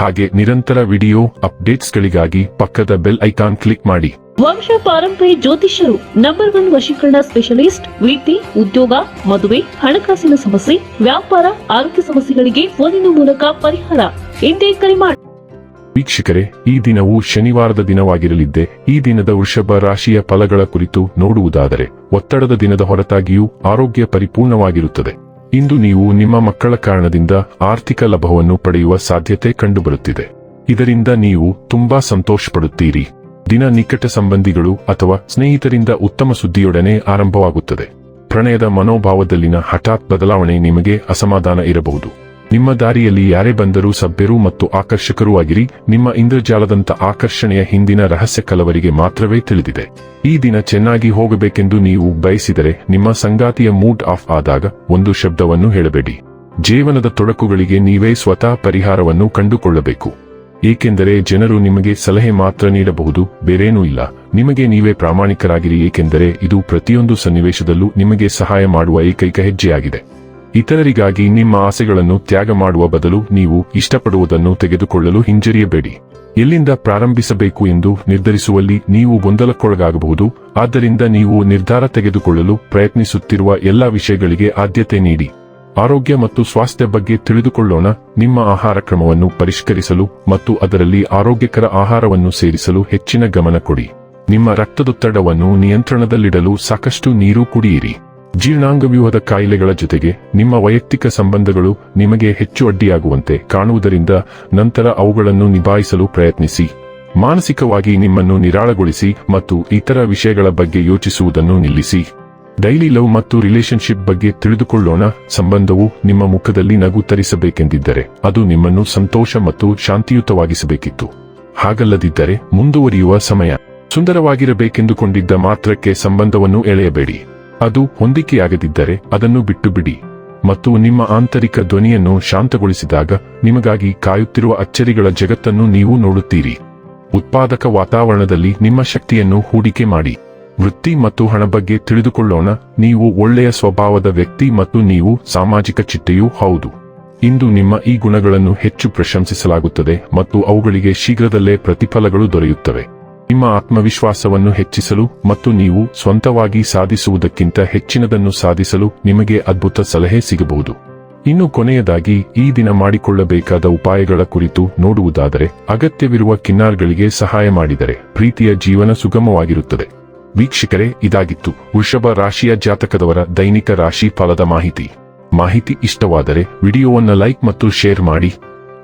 ಹಾಗೆ ನಿರಂತರ ವಿಡಿಯೋ ಅಪ್ಡೇಟ್ಸ್ಗಳಿಗಾಗಿ ಪಕ್ಕದ ಬೆಲ್ ಐಕಾನ್ ಕ್ಲಿಕ್ ಮಾಡಿ. ವಂಶ ಪಾರಂಪರ್ಯ ಜ್ಯೋತಿಷ್ಯರು ನಂಬರ್ ಒನ್ ವಶೀಕರಣ ಸ್ಪೆಷಲಿಸ್ಟ್ ವೀಟಿ ಉದ್ಯೋಗ ಮದುವೆ ಹಣಕಾಸಿನ ಸಮಸ್ಯೆ ವ್ಯಾಪಾರ ಆರೋಗ್ಯ ಸಮಸ್ಯೆಗಳಿಗೆ ಫೋನಿನ ಮೂಲಕ ಪರಿಹಾರ. ಎಂದೇ ಕರೆ ಮಾಡಿ ವೀಕ್ಷಕರೇ ಈ ದಿನವು ಶನಿವಾರದ ದಿನವಾಗಿರಲಿದ್ದೆ ಈ ದಿನದ ವೃಷಭ ರಾಶಿಯ ಫಲಗಳ ಕುರಿತು ನೋಡುವುದಾದರೆ ಒತ್ತಡದ ದಿನದ ಹೊರತಾಗಿಯೂ ಆರೋಗ್ಯ ಪರಿಪೂರ್ಣವಾಗಿರುತ್ತದೆ. ಇಂದು ನೀವು ನಿಮ್ಮ ಮಕ್ಕಳ ಕಾರಣದಿಂದ ಆರ್ಥಿಕ ಲಾಭವನ್ನು ಪಡೆಯುವ ಸಾಧ್ಯತೆ ಕಂಡುಬರುತ್ತಿದೆ. ಇದರಿಂದ ನೀವು ತುಂಬಾ ಸಂತೋಷಪಡುತ್ತೀರಿ. ದಿನ ನಿಕಟ ಸಂಬಂಧಿಗಳು ಅಥವಾ ಸ್ನೇಹಿತರಿಂದ ಉತ್ತಮ ಸುದ್ದಿಯೊಡನೆ ಆರಂಭವಾಗುತ್ತದೆ. ಪ್ರಣಯದ ಮನೋಭಾವದಲ್ಲಿನ ಹಠಾತ್ ಬದಲಾವಣೆ ನಿಮಗೆ ಅಸಮಾಧಾನ ಇರಬಹುದು. ನಿಮ್ಮ ದಾರಿಯಲ್ಲಿ ಯಾರೇ ಬಂದರೂ ಸಭ್ಯರು ಮತ್ತು ಆಕರ್ಷಕರೂ ಆಗಿರಿ. ನಿಮ್ಮ ಇಂದ್ರಜಾಲದಂತ ಆಕರ್ಷಣೆಯ ಹಿಂದಿನ ರಹಸ್ಯ ಕಲವರಿಗೆ ಮಾತ್ರವೇ ತಿಳಿದಿದೆ. ಈ ದಿನ ಚೆನ್ನಾಗಿ ಹೋಗಬೇಕೆಂದು ನೀವು ಬಯಸಿದರೆ ನಿಮ್ಮ ಸಂಗಾತಿಯ ಮೂಡ್ ಆಫ್ ಆದಾಗ ಒಂದು ಶಬ್ದವನ್ನು ಹೇಳಬೇಡಿ. ಜೀವನದ ತೊಡಕುಗಳಿಗೆ ನೀವೇ ಸ್ವತಃ ಪರಿಹಾರವನ್ನು ಕಂಡುಕೊಳ್ಳಬೇಕು. ಏಕೆಂದರೆ ಜನರು ನಿಮಗೆ ಸಲಹೆ ಮಾತ್ರ ನೀಡಬಹುದು, ಬೇರೇನೂ ಇಲ್ಲ. ನಿಮಗೆ ನೀವೇ ಪ್ರಾಮಾಣಿಕರಾಗಿರಿ, ಏಕೆಂದರೆ ಇದು ಪ್ರತಿಯೊಂದು ಸನ್ನಿವೇಶದಲ್ಲೂ ನಿಮಗೆ ಸಹಾಯ ಮಾಡುವ ಏಕೈಕ ಹೆಜ್ಜೆಯಾಗಿದೆ. ಇತರರಿಗಾಗಿ ನಿಮ್ಮ ಆಸೆಗಳನ್ನು ತ್ಯಾಗ ಮಾಡುವ ಬದಲು ನೀವು ಇಷ್ಟಪಡುವುದನ್ನು ತೆಗೆದುಕೊಳ್ಳಲು ಹಿಂಜರಿಯಬೇಡಿ. ಎಲ್ಲಿಂದ ಪ್ರಾರಂಭಿಸಬೇಕು ಎಂದು ನಿರ್ಧರಿಸುವಲ್ಲಿ ನೀವು ಗೊಂದಲಕ್ಕೊಳಗಾಗಬಹುದು. ಆದ್ದರಿಂದ ನೀವು ನಿರ್ಧಾರ ತೆಗೆದುಕೊಳ್ಳಲು ಪ್ರಯತ್ನಿಸುತ್ತಿರುವ ಎಲ್ಲಾ ವಿಷಯಗಳಿಗೆ ಆದ್ಯತೆ ನೀಡಿ. ಆರೋಗ್ಯ ಮತ್ತು ಸ್ವಾಸ್ಥ್ಯ ಬಗ್ಗೆ ತಿಳಿದುಕೊಳ್ಳೋಣ. ನಿಮ್ಮ ಆಹಾರ ಕ್ರಮವನ್ನು ಪರಿಷ್ಕರಿಸಲು ಮತ್ತು ಅದರಲ್ಲಿ ಆರೋಗ್ಯಕರ ಆಹಾರವನ್ನು ಸೇರಿಸಲು ಹೆಚ್ಚಿನ ಗಮನ ಕೊಡಿ. ನಿಮ್ಮ ರಕ್ತದೊತ್ತಡವನ್ನು ನಿಯಂತ್ರಣದಲ್ಲಿಡಲು ಸಾಕಷ್ಟು ನೀರು ಕುಡಿಯಿರಿ. ಜೀರ್ಣಾಂಗವ್ಯೂಹದ ಕಾಯಿಲೆಗಳ ಜೊತೆಗೆ ನಿಮ್ಮ ವೈಯಕ್ತಿಕ ಸಂಬಂಧಗಳು ನಿಮಗೆ ಹೆಚ್ಚು ಅಡ್ಡಿಯಾಗುವಂತೆ ಕಾಣುವುದರಿಂದ ನಂತರ ಅವುಗಳನ್ನು ನಿಭಾಯಿಸಲು ಪ್ರಯತ್ನಿಸಿ. ಮಾನಸಿಕವಾಗಿ ನಿಮ್ಮನ್ನು ನಿರಾಳಗೊಳಿಸಿ ಮತ್ತು ಇತರ ವಿಷಯಗಳ ಬಗ್ಗೆ ಯೋಚಿಸುವುದನ್ನು ನಿಲ್ಲಿಸಿ. ಡೈಲಿ ಲವ್ ಮತ್ತು ರಿಲೇಶನ್ಶಿಪ್ ಬಗ್ಗೆ ತಿಳಿದುಕೊಳ್ಳೋಣ. ಸಂಬಂಧವು ನಿಮ್ಮ ಮುಖದಲ್ಲಿ ನಗು ತರಿಸಬೇಕೆಂದಿದ್ದರೆ ಅದು ನಿಮ್ಮನ್ನು ಸಂತೋಷ ಮತ್ತು ಶಾಂತಿಯುತವಾಗಿಸಬೇಕಿತ್ತು. ಹಾಗಲ್ಲದಿದ್ದರೆ ಮುಂದುವರಿಯುವ ಸಮಯ. ಸುಂದರವಾಗಿರಬೇಕೆಂದುಕೊಂಡಿದ್ದ ಮಾತ್ರಕ್ಕೆ ಸಂಬಂಧವನ್ನು ಎಳೆಯಬೇಡಿ. ಅದು ಹೊಂದಿಕೆಯಾಗದಿದ್ದರೆ ಅದನ್ನು ಬಿಟ್ಟು ಬಿಡಿ ಮತ್ತು ನಿಮ್ಮ ಆಂತರಿಕ ಧ್ವನಿಯನ್ನು ಶಾಂತಗೊಳಿಸಿದಾಗ ನಿಮಗಾಗಿ ಕಾಯುತ್ತಿರುವ ಅಚ್ಚರಿಗಳ ಜಗತ್ತನ್ನು ನೀವು ನೋಡುತ್ತೀರಿ. ಉತ್ಪಾದಕ ವಾತಾವರಣದಲ್ಲಿ ನಿಮ್ಮ ಶಕ್ತಿಯನ್ನು ಹೂಡಿಕೆ ಮಾಡಿ. ವೃತ್ತಿ ಮತ್ತು ಹಣ ಬಗ್ಗೆ ತಿಳಿದುಕೊಳ್ಳೋಣ, ನೀವು ಒಳ್ಳೆಯ ಸ್ವಭಾವದ ವ್ಯಕ್ತಿ ಮತ್ತು ನೀವು ಸಾಮಾಜಿಕ ಚಿಟ್ಟೆಯೂ ಹೌದು. ಇಂದು ನಿಮ್ಮ ಈ ಗುಣಗಳನ್ನು ಹೆಚ್ಚು ಪ್ರಶಂಸಿಸಲಾಗುತ್ತದೆ ಮತ್ತು ಅವುಗಳಿಗೆ ಶೀಘ್ರದಲ್ಲೇ ಪ್ರತಿಫಲಗಳು ದೊರೆಯುತ್ತವೆ. ನಿಮ್ಮ ಆತ್ಮವಿಶ್ವಾಸವನ್ನು ಹೆಚ್ಚಿಸಲು ಮತ್ತು ನೀವು ಸ್ವಂತವಾಗಿ ಸಾಧಿಸುವುದಕ್ಕಿಂತ ಹೆಚ್ಚಿನದನ್ನು ಸಾಧಿಸಲು ನಿಮಗೆ ಅದ್ಭುತ ಸಲಹೆ ಸಿಗಬಹುದು. ಇನ್ನು ಕೊನೆಯದಾಗಿ, ಈ ದಿನ ಮಾಡಿಕೊಳ್ಳಬೇಕಾದ ಉಪಾಯಗಳ ಕುರಿತು ನೋಡುವುದಾದರೆ, ಅಗತ್ಯವಿರುವ ಕಿನ್ನಾರ್ಗಳಿಗೆ ಸಹಾಯ ಮಾಡಿದರೆ ಪ್ರೀತಿಯ ಜೀವನ ಸುಗಮವಾಗಿರುತ್ತದೆ. ವೀಕ್ಷಕರೇ, ಇದಾಗಿತ್ತು. ವೃಷಭ ರಾಶಿಯ ಜಾತಕದವರ ದೈನಿಕ ರಾಶಿ ಫಲದ ಮಾಹಿತಿ. ಮಾಹಿತಿ ಇಷ್ಟವಾದರೆ, ವಿಡಿಯೋವನ್ನು ಲೈಕ್ ಮತ್ತು ಶೇರ್ ಮಾಡಿ.